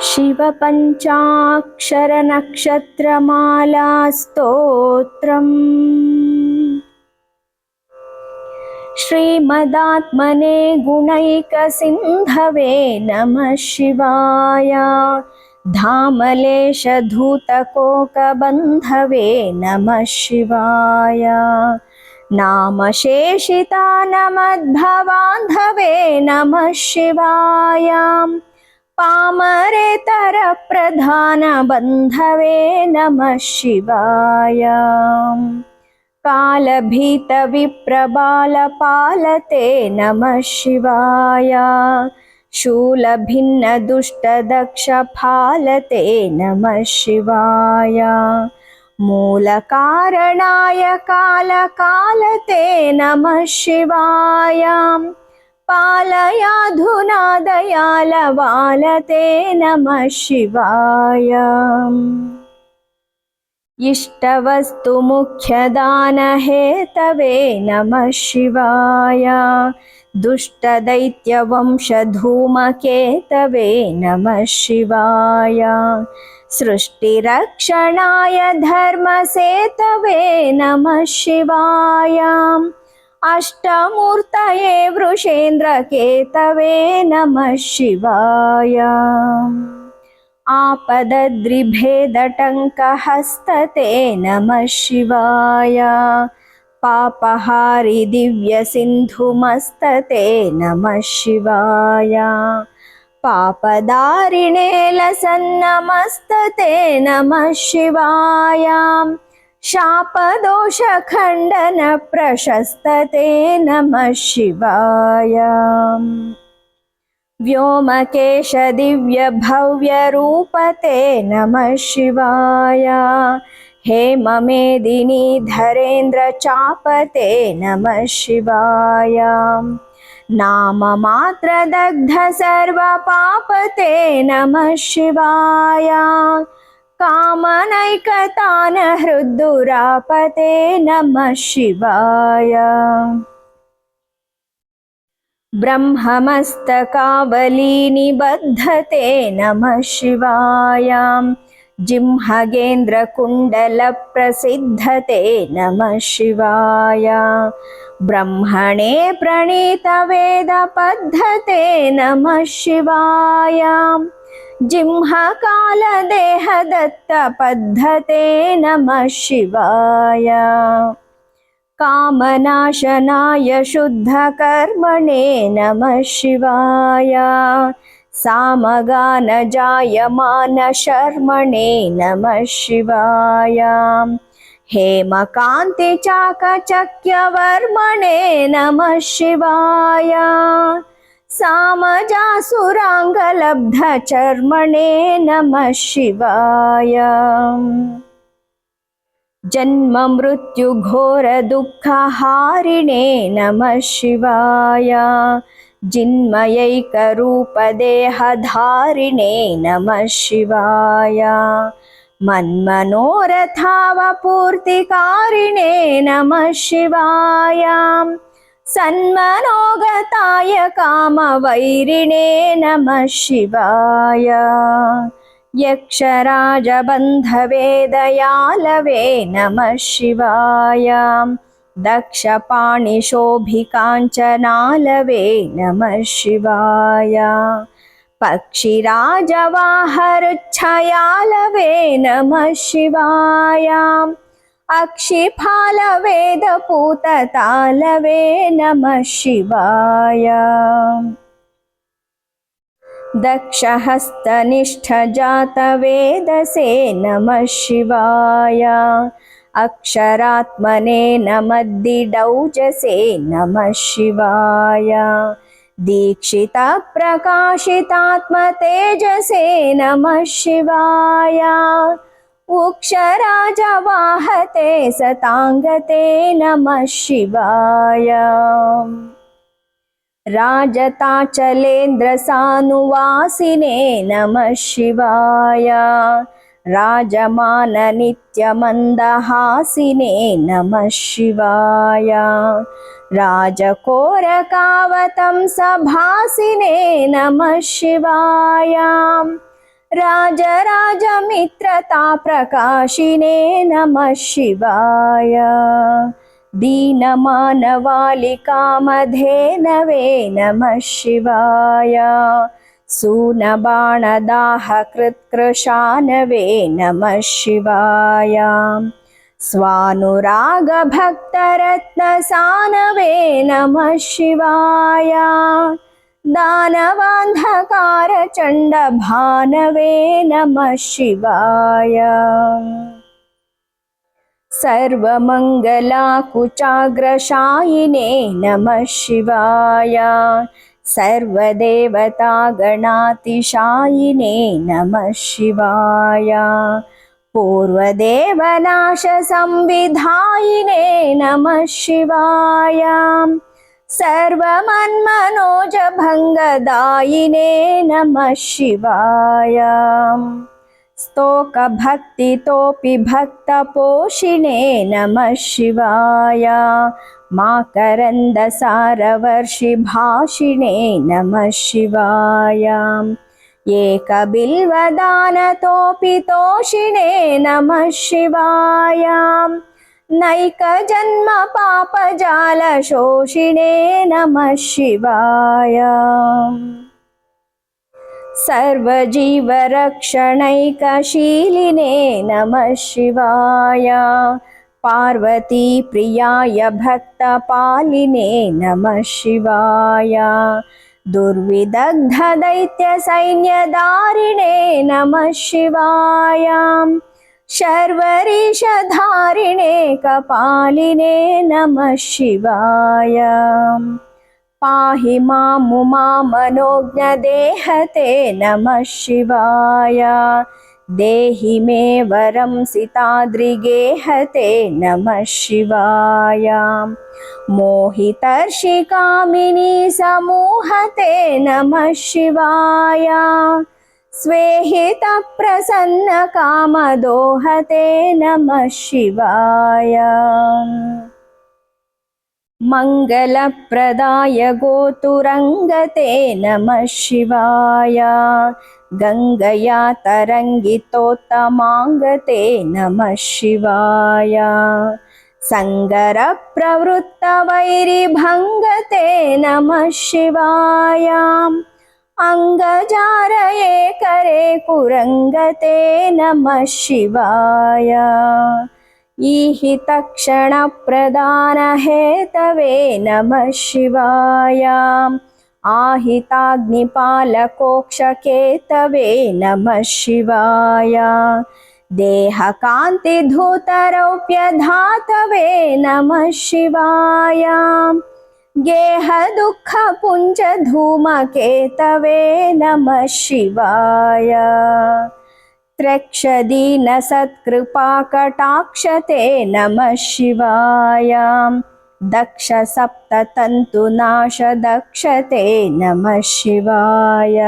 शिवपञ्चाक्षरनक्षत्रमालास्तोत्रम्। श्रीमदात्मने गुणैकसिन्धवे नमः शिवाय। धामलेशधूतकोकबन्धवे नमः शिवाय। नामशेषितानमद्भवान्धवे नमः शिवाय पामरेतरप्रधानबन्धवे नमः शिवाय। कालभीतविप्रबालपालते नमः शिवाय। शूलभिन्नदुष्टदक्षफालते नमः शिवाय। मूलकारणाय कालकालते नमः शिवाय। पालयाधुना दयालवालते नमः शिवाय। इष्टवस्तुमुख्यदानहेतवे नमः शिवाय। दुष्टदैत्यवंशधूमकेतवे नमः शिवाय। सृष्टिरक्षणाय धर्मसेतवे नमः शिवाय अष्टमूर्तये वृषेन्द्रकेतवे नमः शिवाय। आपदद्रिभेदटङ्कहस्तते नमः शिवाय। पापहारि दिव्यसिन्धुमस्तते नमः शिवाय। पापदारिणे लसन्नमस्तते नमः शिवाय शापदोषखण्डनप्रशस्तते नमः शिवाय व्योमकेशदिव्यभव्यरूपते नमः शिवाय हेममेदिनी धरेन्द्रचापते नमः शिवाय नाममात्रदग्ध सर्वपापते नमः शिवाय कामनैकतान हृद्दुरापते नमः शिवाय। ब्रह्ममस्तकावलीनिबद्धते नमः शिवाय। जिह्मगेन्द्रकुण्डलप्रसिद्धते नमः शिवाय। ब्रह्मणे प्रणीतवेदपद्धते नमः शिवाय जिह्मकालदेहदत्तपद्धते नमः शिवाय। कामनाशनाय शुद्धकर्मणे नमः शिवाय। सामगानजायमानशर्मणे नमः शिवाय। हेमकान्तिचाकचक्यवर्मणे नमः शिवाय सामजासुराङ्गलब्धचर्मणे नमः शिवाय। जन्ममृत्युघोरदुःखहारिणे नमः शिवाय। जिन्मयैकरूपदेहधारिणे नमः शिवाय। मन्मनोरथावपूर्तिकारिणे नमः शिवाय सन्मनोगताय कामवैरिणे नमः शिवाय यक्षराजबन्धवे दयालवे नमः शिवाय दक्षपाणिशोभिकाञ्चनालवे नमः शिवाय पक्षिराजवाहरुच्छयालवे नमः शिवाय अक्षिफालवेदपूततालवे नमः शिवाय। दक्षहस्तनिष्ठजातवेदसे नमः शिवाय। अक्षरात्मने नमद्दिडौजसे नमः शिवाय। दीक्षितप्रकाशितात्मतेजसे नमः शिवाय उक्षराजवाहते सताङ्गते नमः शिवाय। राजताचलेन्द्रसानुवासिने नमः शिवाय। राजमाननित्यमन्दहासिने नमः शिवाय। राजकोरकावतं सभासिने नमः शिवाय राजराजमित्रताप्रकाशिने नमः शिवाय। दीनमानवालिकामधेनवे नमः शिवाय। सूनबाणदाहकृत्कृशानवे नमः शिवाय। स्वानुरागभक्तरत्नसानवे नमः शिवाय दानवान्धकारचण्डभानवे नमः शिवाय। सर्वमङ्गलाकुचाग्रशायिने नमः शिवाय। सर्वदेवतागणातिशायिने नमः शिवाय। पूर्वदेवनाशसंविधायिने नमः शिवाय सर्वमन्मनोजभङ्गदायिने नमः शिवाय स्तोकभक्तितोऽपि भक्तपोषिणे नमः शिवाय। माकरन्दसारवर्षिभाषिणे नमः शिवाय। एकबिल्वदानतोऽपि तोषिणे नमः शिवाय नैकजन्मपापजालशोषिणे नमः शिवाय। सर्वजीवरक्षणैकशीलिने नमः शिवाय। पार्वतीप्रियाय भक्तपालिने नमः शिवाय। दुर्विदग्धदैत्यसैन्यदारिणे नमः शिवाय शर्वरीशधारिणे कपालिने नमः शिवाय। पाहि मामुमामनोज्ञदेहते नमः शिवाय। देहि मे वरं सिताद्रिगेहते नमः शिवाय। मोहितर्षिकामिनी समूहते नमः शिवाय स्वेहितप्रसन्नकामदोहते नमः शिवाय। मङ्गलप्रदाय गोतुरङ्गते नमः शिवाय। गङ्गया तरङ्गितोत्तमाङ्गते नमः शिवाय। सङ्गरप्रवृत्तवैरिभङ्गते नमः शिवाय अङ्गजारये करे कुरङ्गते नमः शिवाय। ईहि तक्षणप्रदानहेतवे नमः शिवाय। आहिताग्निपालकोक्षकेतवे नमः शिवाय। देहकान्तिधूतरौप्यधातवे नमः शिवाय। गेहदुःखपुञ्जधूमकेतवे नमः शिवाय। त्र्यक्षदीनसत्कृपाकटाक्षते नमः शिवाय। दक्षसप्ततन्तुनाशदक्षते नमः शिवाय।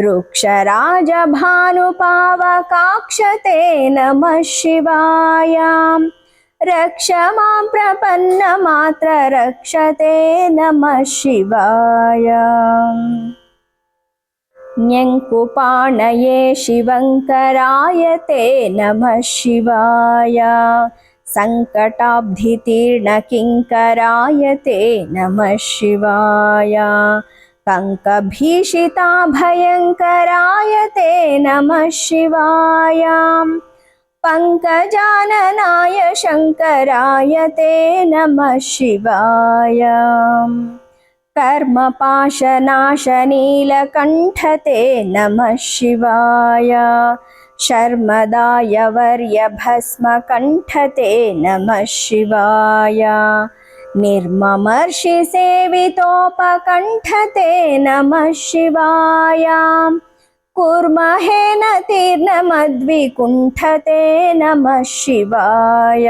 रुक्षराजभानुपावकाक्षते नमः शिवाय रक्ष मां प्रपन्नमात्र रक्षते नमः शिवाय। न्यङ्कुपाणये शिवङ्कराय ते नमः शिवाय। सङ्कटाब्धितीर्णकिङ्कराय ते नमः शिवाय। कङ्कभीषिताभयङ्कराय ते नमः शिवाय पङ्कजाननाय शङ्कराय ते नमः शिवाय। कर्मपाशनाशनीलकण्ठते नमः शिवाय। शर्मदाय वर्यभस्मकण्ठते नमः शिवाय। निर्ममर्षिसेवितोपकण्ठते नमः शिवाय कुर्महेन तीर्णमद्विकुण्ठते नमः शिवाय।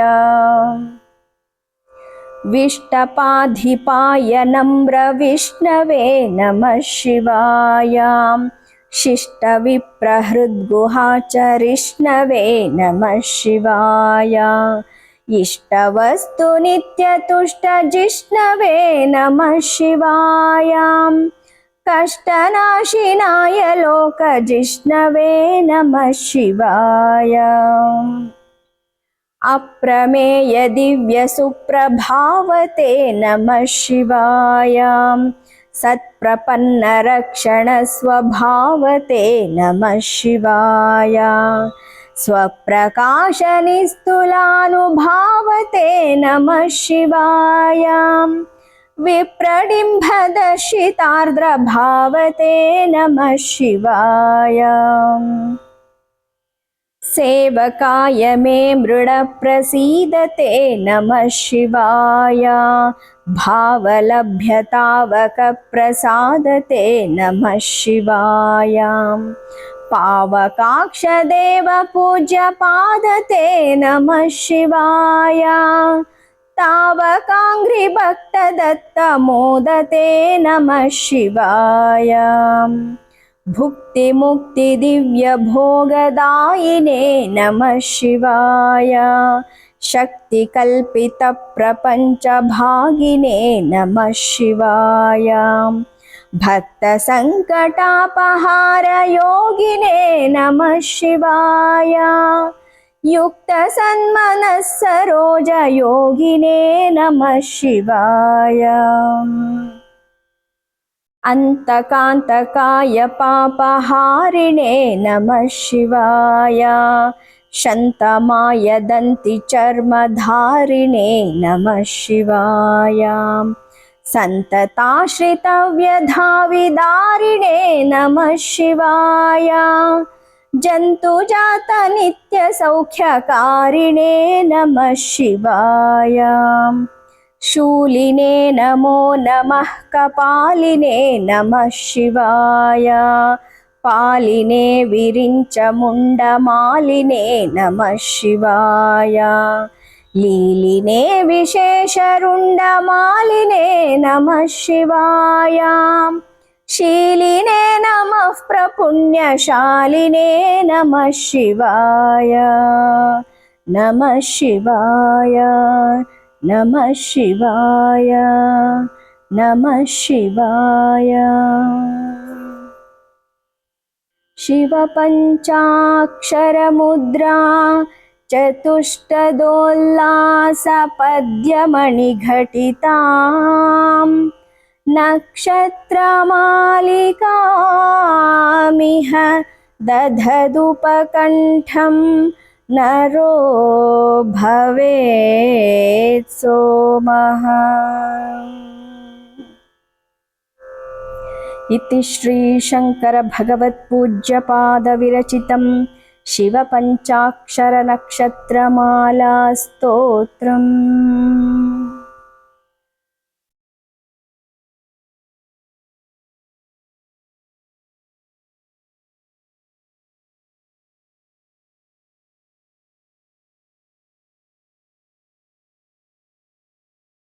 विष्टपाधिपाय नम्रविष्णवे नमः शिवाय। शिष्टविप्रहृद्गुहाचरिष्णवे नमः शिवाय। इष्टवस्तुनित्यतुष्टजिष्णवे नमः शिवाय कष्टनाशिनाय लोकजिष्णवे नमः शिवाय अप्रमेय दिव्यसुप्रभावते नमः शिवाय सत्प्रपन्नरक्षणस्वभावते नमः शिवाय स्वप्रकाशनिस्तुलानुभावते नमः शिवाय विप्रडिम्भदर्शितार्द्रभावते नमः शिवाय। सेवकाय मे मृडप्रसीदते नमः शिवाय। भावलभ्यतावकप्रसादते नमः शिवाय। पावकाक्षदेवपूज्यपादते नमः शिवाय तावकाङ्घ्रिभक्तदत्तमोदते नमः शिवाय भुक्तिमुक्तिदिव्यभोगदायिने नमः शिवाय शक्तिकल्पितप्रपञ्चभागिने नमः शिवाय भक्तसङ्कटापहारयोगिने नमः शिवाय युक्तसन्मनः सरोजयोगिने नमः शिवाय। अन्तकान्तकाय पापहारिणे नमः शिवाय। शन्तमाय दन्तिचर्मधारिणे नमः शिवाय। सन्तताश्रितव्यधाविदारिणे नमः शिवाय जन्तुजातनित्यसौख्यकारिणे नमः शिवाय शूलिने नमो नमः कपालिने नमः शिवाय पालिने विरिञ्चमुण्डमालिने नमः शिवाय लीलिने विशेषरुण्डमालिने नमः शिवाय शीलिने नमः प्रपुण्यशालिने नमः शिवाय। नमः शिवाय। नमः शिवाय। नमः शिवाय। शिवपञ्चाक्षरमुद्रा चतुष्टदोल्लासपद्यमणिघटिताम् नक्षत्रमालिकामिह दधदुपकण्ठं नरो भवेत् सोमः। इति श्रीशङ्करभगवत्पूज्यपादविरचितं शिवपञ्चाक्षरनक्षत्रमालास्तोत्रम्